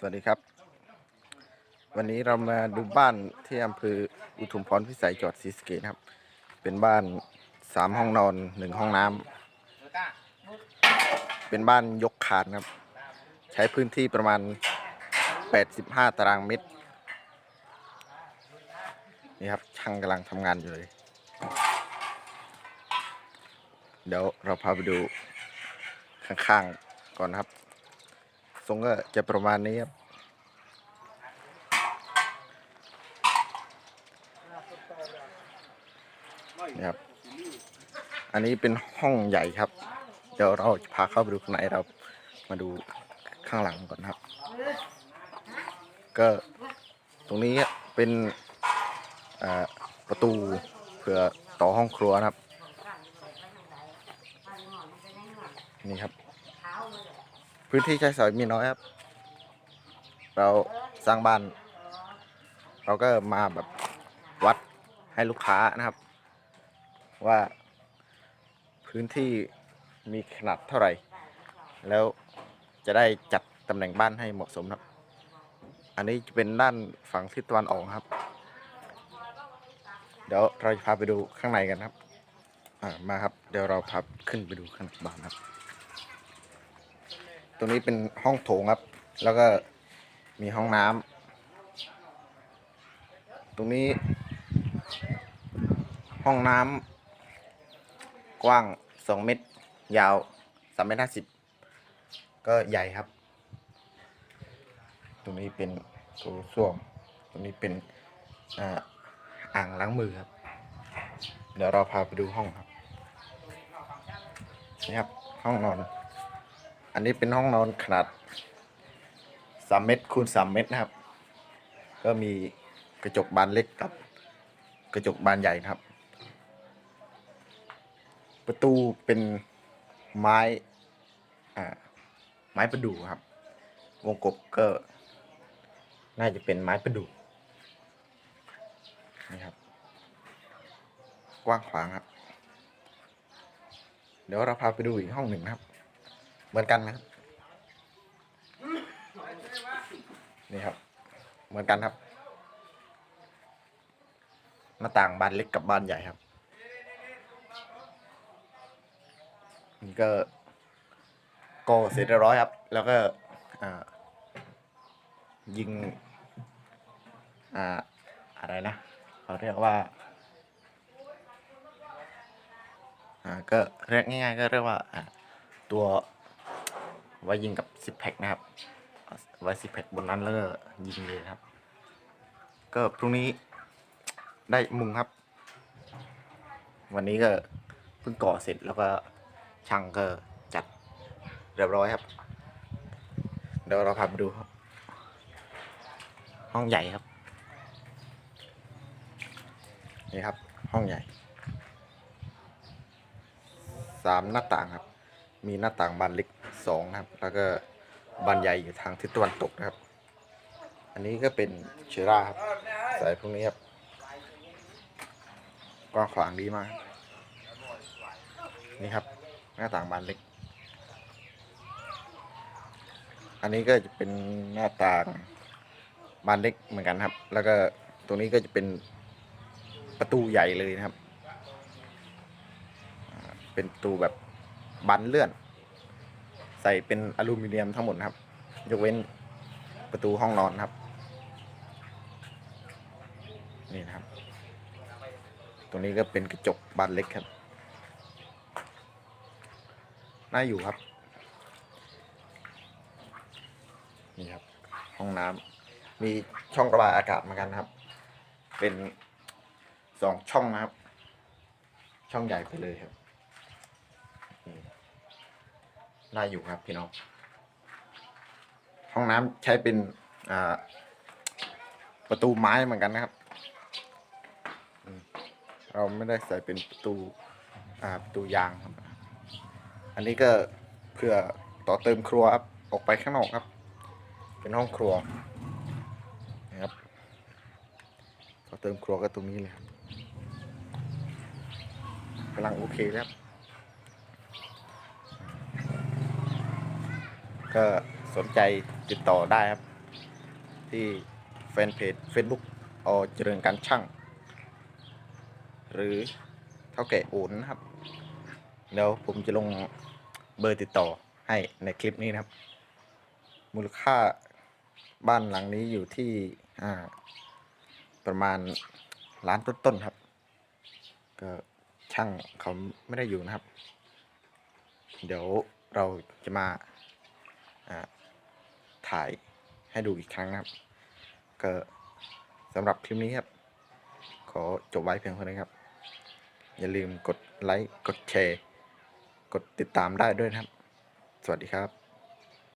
สวัสดีครับ วันนี้เรามาดูบ้านที่อำเภออุทุมพรพิสัยจังหวัดศรีสะเกษครับ เป็นบ้านสามห้องนอนหนึ่งห้องน้ำเป็นบ้านยกคานครับ ใช้พื้นที่ประมาณ 85 ตารางเมตรนี่ครับช่างกำลังทำงานอยู่เลย เดี๋ยวเราพาไปดูข้างๆก่อนนะครับ ทรงก็จะประมาณนี้ครับนี่ครับ อันนี้เป็นห้องใหญ่ครับ เดี๋ยวเราจะพาเข้าไปดูข้างในเรามาดูข้างหลังก่อนครับ ก็ตรงนี้เป็นประตูเพื่อต่อห้องครัวนะครับ นี่ครับ พื้นที่ใช้สอยมีน้อยครับ เราสร้างบ้าน เราก็มาแบบวัดให้ลูกค้านะครับ ว่าพื้นที่มีขนาดเท่าไหร่ แล้วจะได้จัดตำแหน่งบ้านให้เหมาะสมครับ อันนี้จะเป็นด้านฝั่งทิศตะวันออกครับ เดี๋ยวเราจะพาไปดูข้างในกันครับ อ่ามาครับ เดี๋ยวเราพาขึ้นไปดูข้างในบ้านครับ ตรงนี้เป็นห้องโถงครับ แล้วก็มีห้องน้ำตรงนี้ ห้องน้ำกว้าง2เมตร ยาว3เมตร50ก็ใหญ่ครับ ตรงนี้เป็นโถส้วม ตรงนี้เป็นออ่างล้างมือครับ เดี๋ยวเราพาไปดูห้องครับนี่ครับ ห้องนอน อันนี้เป็นห้องนอนขนาด3เมตรคูณ3เมตรนะครับ ก็มีกระจกบานเล็กกับกระจกบานใหญ่นะครับ ประตูเป็นไม้ไม้ประดู่ครับ วงกบก็น่าจะเป็นไม้ประดู่นี่ครับ กว้างขวางครับ เดี๋ยวเราพาไปดูอีกห้องหนึ่งนะครับ เหมือนกันนะครับนี่ครับ เหมือนกันครับ หน้าต่างบานเล็กกับบานใหญ่ครับนี่ก็ก่อเสร็จเรียบร้อยครับ แล้วก็ยิงอ่าอะไรนะเขาเรียกว่าอ่าก็เรียกง่ายๆก็เรียกว่าตัว ไว้ยิงกับซิปแพคนะครับ ไว้ซิปแพคบนนั้นแล้วก็ยิงเลยครับ ก็พรุ่งนี้ได้มุงครับ วันนี้ก็เพิ่งก่อเสร็จแล้วก็ช่างก็จัดเรียบร้อยครับ เดี๋ยวเราพาไปดูครับ ห้องใหญ่ครับ นี่ครับ ห้องใหญ่สามหน้าต่างครับ มีหน้าต่างบานเล็ก สองนะครับ แล้วก็บานใหญ่อยู่ทางทิศตะวันตกนะครับ อันนี้ก็เป็นเชอราครับใส่พวกนี้ครับกว้างขวางดีมาก นี่ครับหน้าต่างบานเล็ก อันนี้ก็จะเป็นหน้าต่างบานเล็กเหมือนกันครับ แล้วก็ตรงนี้ก็จะเป็นประตูใหญ่เลยนะครับ เป็นประตูแบบบานเลื่อน ส่เป็นอลูมิเนียมทั้งหมดครับ ยกเว้นประตูห้องนอนครับ นี่นะครับ ตรงนี้ก็เป็นกระจกบานเล็กครับ น่าอยู่ครับ นี่ครับ ห้องน้ำมีช่องระบายอากาศเหมือนกันครับ เป็นสองช่องนะครับ ช่องใหญ่ไปเลยครับนี่ น่าอยู่ครับพี่น้อง ห้องน้ำใช้เป็นประตูไม้เหมือนกันนะครับ เราไม่ได้ใส่เป็นประตูประตูยางครับ อันนี้ก็เพื่อต่อเติมครัวครับออกไปข้างนอกครับ เป็นห้องครัวนะครับต่อเติมครัวก็ตรงนี้เลยครับกำลังโอเคแล้วครับ ก็สนใจติดต่อได้ครับ ที่แฟนเพจ Facebook อเจริญการช่าง หรือเท่าแก่โอนนะครับ เดี๋ยวผมจะลงเบอร์ติดต่อให้ในคลิปนี้นะครับ มูลค่าบ้านหลังนี้อยู่ที่ประมาณล้านต้นๆครับ ก็ช่างเขาไม่ได้อยู่นะครับ เดี๋ยวเราจะมา ถ่ายให้ดูอีกครั้งนะครับ ก็สำหรับคลิปนี้ครับ ขอจบไว้เพียงเท่านี้ครับ อย่าลืมกดไลค์ กดแชร์ กดติดตามได้ด้วยนะครับ สวัสดีครับ